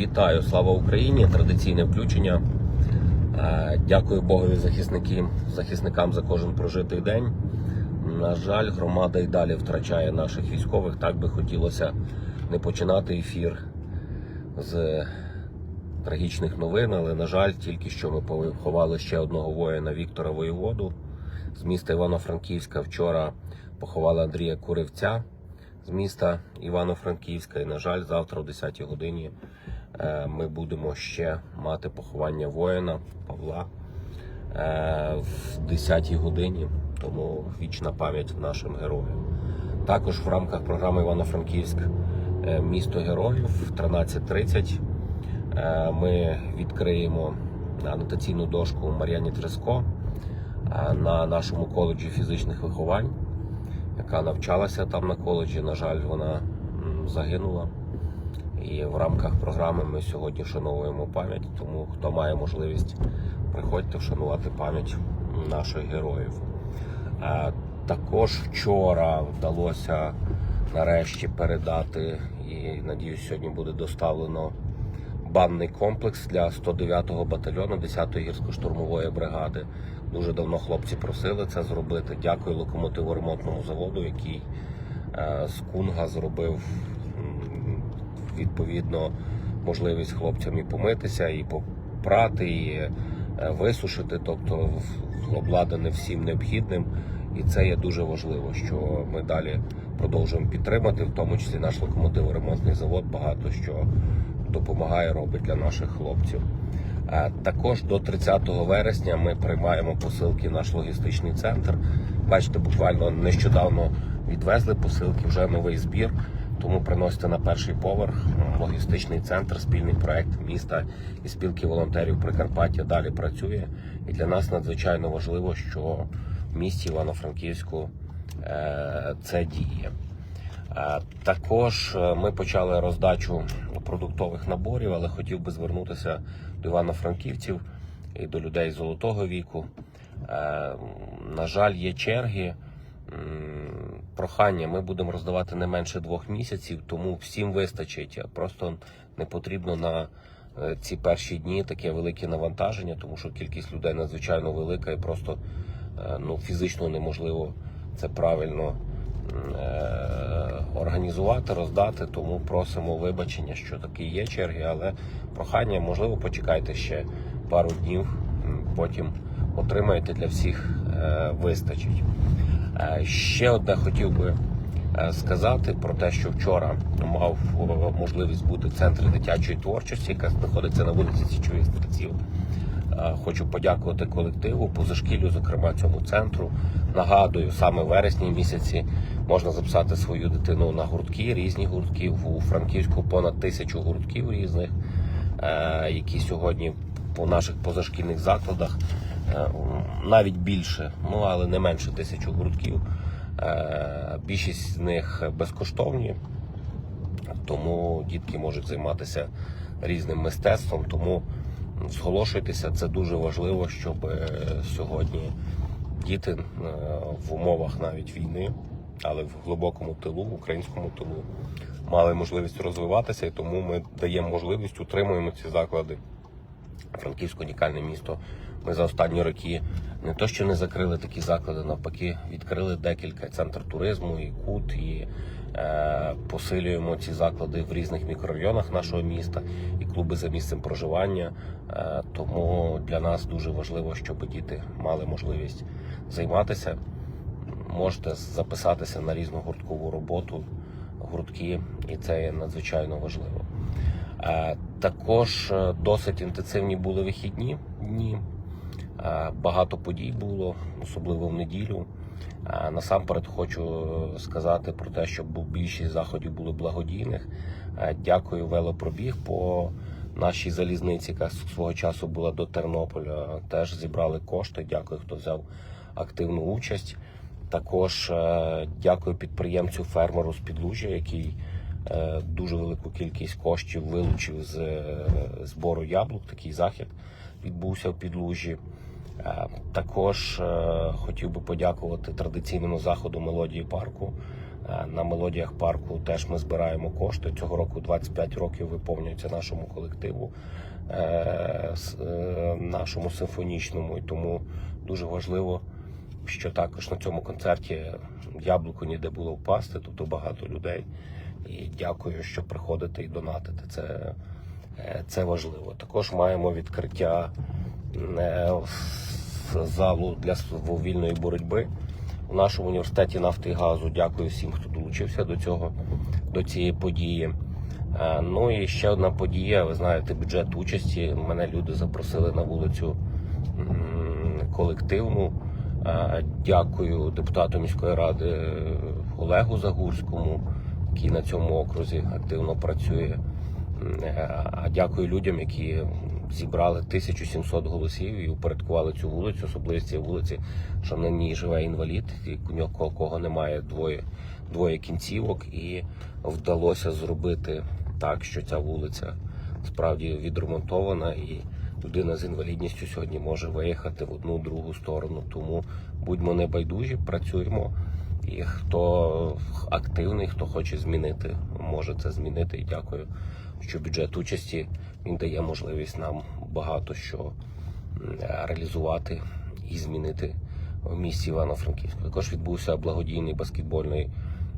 Вітаю, слава Україні! Традиційне включення. Е, Дякую Богові захисникам, захисникам за кожен прожитий день. На жаль, громада і далі втрачає наших військових. Так би хотілося не починати ефір з трагічних новин, але на жаль, тільки що ми поховали ще одного воїна Віктора Воєводу з міста Івано-Франківська. Вчора поховали Андрія Куривця з міста Івано-Франківська. І, на жаль, завтра о 10 годині ми будемо ще мати поховання воїна Павла е, в 10-й годині. Тому вічна пам'ять нашим героям. Також в рамках програми Івано-Франківськ е, місто героїв в 13.30 е, ми відкриємо анотаційну дошку Мар'яні Треско е, на нашому коледжі фізичних виховань яка навчалася там на коледжі. На жаль, вона загинула. І в рамках програми ми сьогодні вшановуємо пам'ять. Тому хто має можливість, приходьте вшанувати пам'ять наших героїв. Е, Також вчора вдалося нарешті передати, і надіюсь, сьогодні буде доставлено банний комплекс для 109-го батальйону 10-ї гірсько-штурмової бригади. Дуже давно хлопці просили це зробити. Дякую локомотиву ремонтному заводу, який е, з Кунга зробив відповідно можливість хлопцям і помитися, і попрати, і е, висушити, тобто обладнане всім необхідним. І це є дуже важливо, що ми далі продовжуємо підтримати, в тому числі наш локомотиво-ремонтний завод багато що допомагає, робить для наших хлопців. Е, Також до 30 вересня ми приймаємо посилки в наш логістичний центр. Бачите, буквально нещодавно відвезли посилки, вже новий збір. Тому приносите на перший поверх логістичний центр, спільний проект міста і спілки волонтерів Прикарпаття далі працює. І для нас надзвичайно важливо, що в місті Івано-Франківську е, це діє. Е, Також е, ми почали роздачу продуктових наборів, але хотів би звернутися до івано-франківців і до людей золотого віку. На жаль, є черги. Прохання, ми будемо роздавати не менше двох місяців, тому всім вистачить. Просто не потрібно на е, ці перші дні таке велике навантаження, тому що кількість людей надзвичайно велика і просто е, ну, фізично неможливо це правильно е, організувати, роздати. Тому просимо вибачення, що такі є черги, але прохання, можливо, почекайте ще пару днів, потім отримаєте для всіх вистачить. Е, Ще одне хотів би е, сказати про те, що вчора мав е, можливість бути центр дитячої творчості, яка знаходиться на вулиці Січових стрільців. Хочу подякувати колективу, позашкіллю, зокрема цьому центру. Нагадую, саме в вересні місяці можна записати свою дитину на гуртки, різні гуртки. У Франківську понад тисячу гуртків різних, які сьогодні по наших позашкільних закладах навіть більше, ну але не менше тисячу гуртків. Е, Більшість з них безкоштовні, тому дітки можуть займатися різним мистецтвом. Тому зголошуйтеся, це дуже важливо, щоб е, сьогодні діти е, в умовах навіть війни, але в глибокому тилу, в українському тилу, мали можливість розвиватися, і тому ми даємо можливість, утримуємо ці заклади. Франківське унікальне місто. Ми за останні роки не то, що не закрили такі заклади, навпаки, відкрили декілька центр туризму і кут, і е, посилюємо ці заклади в різних мікрорайонах нашого міста і клуби за місцем проживання. Е, тому для нас дуже важливо, щоб діти мали можливість займатися. Можете записатися на різну гурткову роботу, гуртки, і це є надзвичайно важливо. Е, Також е, досить інтенсивні були вихідні дні. Е, Багато подій було, особливо в неділю. Насамперед хочу сказати про те, що більшість заходів були благодійних. Дякую велопробіг по нашій залізниці, яка свого часу була до Тернополя. Теж зібрали кошти. Дякую, хто взяв активну участь. Також дякую підприємцю фермеру з Підлужжя, який дуже велику кількість коштів вилучив з е, збору яблук. Такий захід відбувся в Підлужжі. Е, Також е, хотів би подякувати традиційному заходу мелодії парку Е, На мелодіях парку теж ми збираємо кошти. Цього року 25 років виповнюється нашому колективу, е, е, нашому симфонічному. І тому дуже важливо, що також на цьому концерті яблуко ніде було впасти, тобто багато людей. І дякую, що приходите і донатите. Це, е, це важливо. Також маємо відкриття е, залу для вільної боротьби у нашому університеті нафти і газу. Дякую всім, хто долучився до цього, до цієї події. Е, Ну і ще одна подія. Ви знаєте, бюджет участі. Мене люди запросили на вулицю колективну. Дякую депутату міської ради Олегу Загурському, який на цьому окрузі активно працює. А дякую людям, які зібрали 1700 голосів і упорядкували цю вулицю, особливість цієї вулиці, що на ній живе інвалід, і нього кого немає двоє, двоє кінцівок, і вдалося зробити так, що ця вулиця справді відремонтована і людина з інвалідністю сьогодні може виїхати в одну другу сторону. Тому будьмо небайдужі, працюємо. І хто активний, хто хоче змінити, може це змінити. І дякую, що бюджет участі він дає можливість нам багато що реалізувати і змінити в місті Івано-Франківську. Також відбувся благодійний баскетбольний.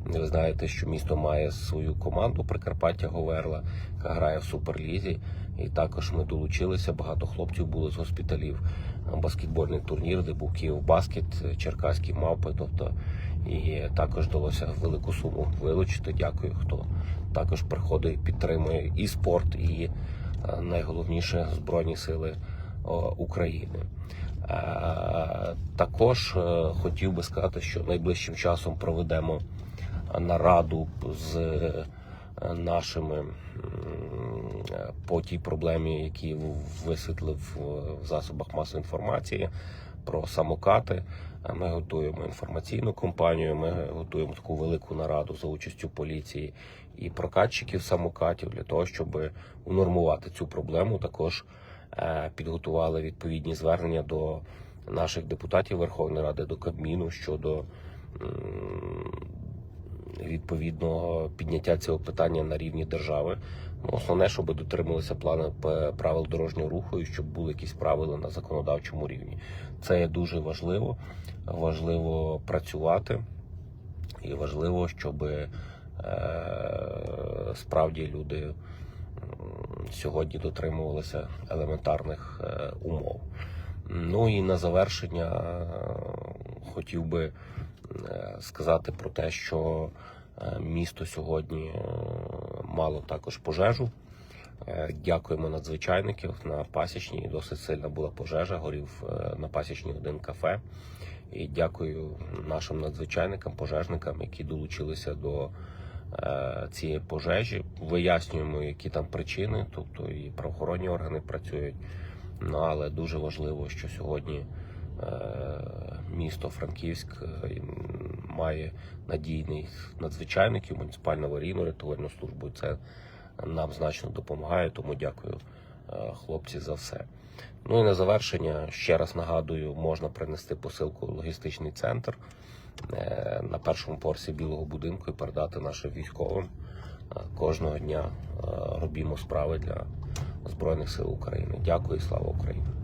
Ви знаєте, що місто має свою команду Прикарпаття Говерла, яка грає в суперлізі. І також ми долучилися. Багато хлопців було з госпіталів. Баскетбольний турнір, де був Київ Баскет, Черкаські мавпи. Тобто і також вдалося велику суму вилучити. Дякую, хто також приходить, підтримує і спорт, і е, найголовніше Збройні Сили України. Е, Також е, хотів би сказати, що найближчим часом проведемо нараду з е, нашими е, по тій проблемі, які висвітлив в засобах масової інформації про самокати. Е, Ми готуємо інформаційну кампанію. Ми готуємо таку велику нараду за участю поліції і прокатчиків самокатів для того, щоб унормувати цю проблему. Також е, підготували відповідні звернення до наших депутатів Верховної Ради до Кабміну щодо відповідного підняття цього питання на рівні держави. Ну, основне, щоб дотрималися плани правил дорожнього руху і щоб були якісь правила на законодавчому рівні. Це є дуже важливо. Важливо працювати, і важливо, щоб е, справді люди сьогодні дотримувалися елементарних е, умов. Ну і на завершення е, хотів би е, сказати про те, що е, місто сьогодні е, мало також пожежу. Е, Дякуємо надзвичайників на пасічній. Досить сильна була пожежа. Горів е, на пасічній один кафе. І дякую нашим надзвичайникам, пожежникам, які долучилися до е, цієї пожежі. Вияснюємо, які там причини, тобто і правоохоронні органи працюють. Ну але дуже важливо, що сьогодні е, місто Франківськ е, має надійних надзвичайників, муніципальну аварійну рятувальну службу. Це нам значно допомагає. Тому дякую, е, хлопці, за все. Ну і на завершення ще раз нагадую, можна принести посилку в логістичний центр е, на першому поверсі білого будинку і передати нашим військовим. Е, Кожного дня е, робімо справи для Збройних сил України. Дякую і слава Україні.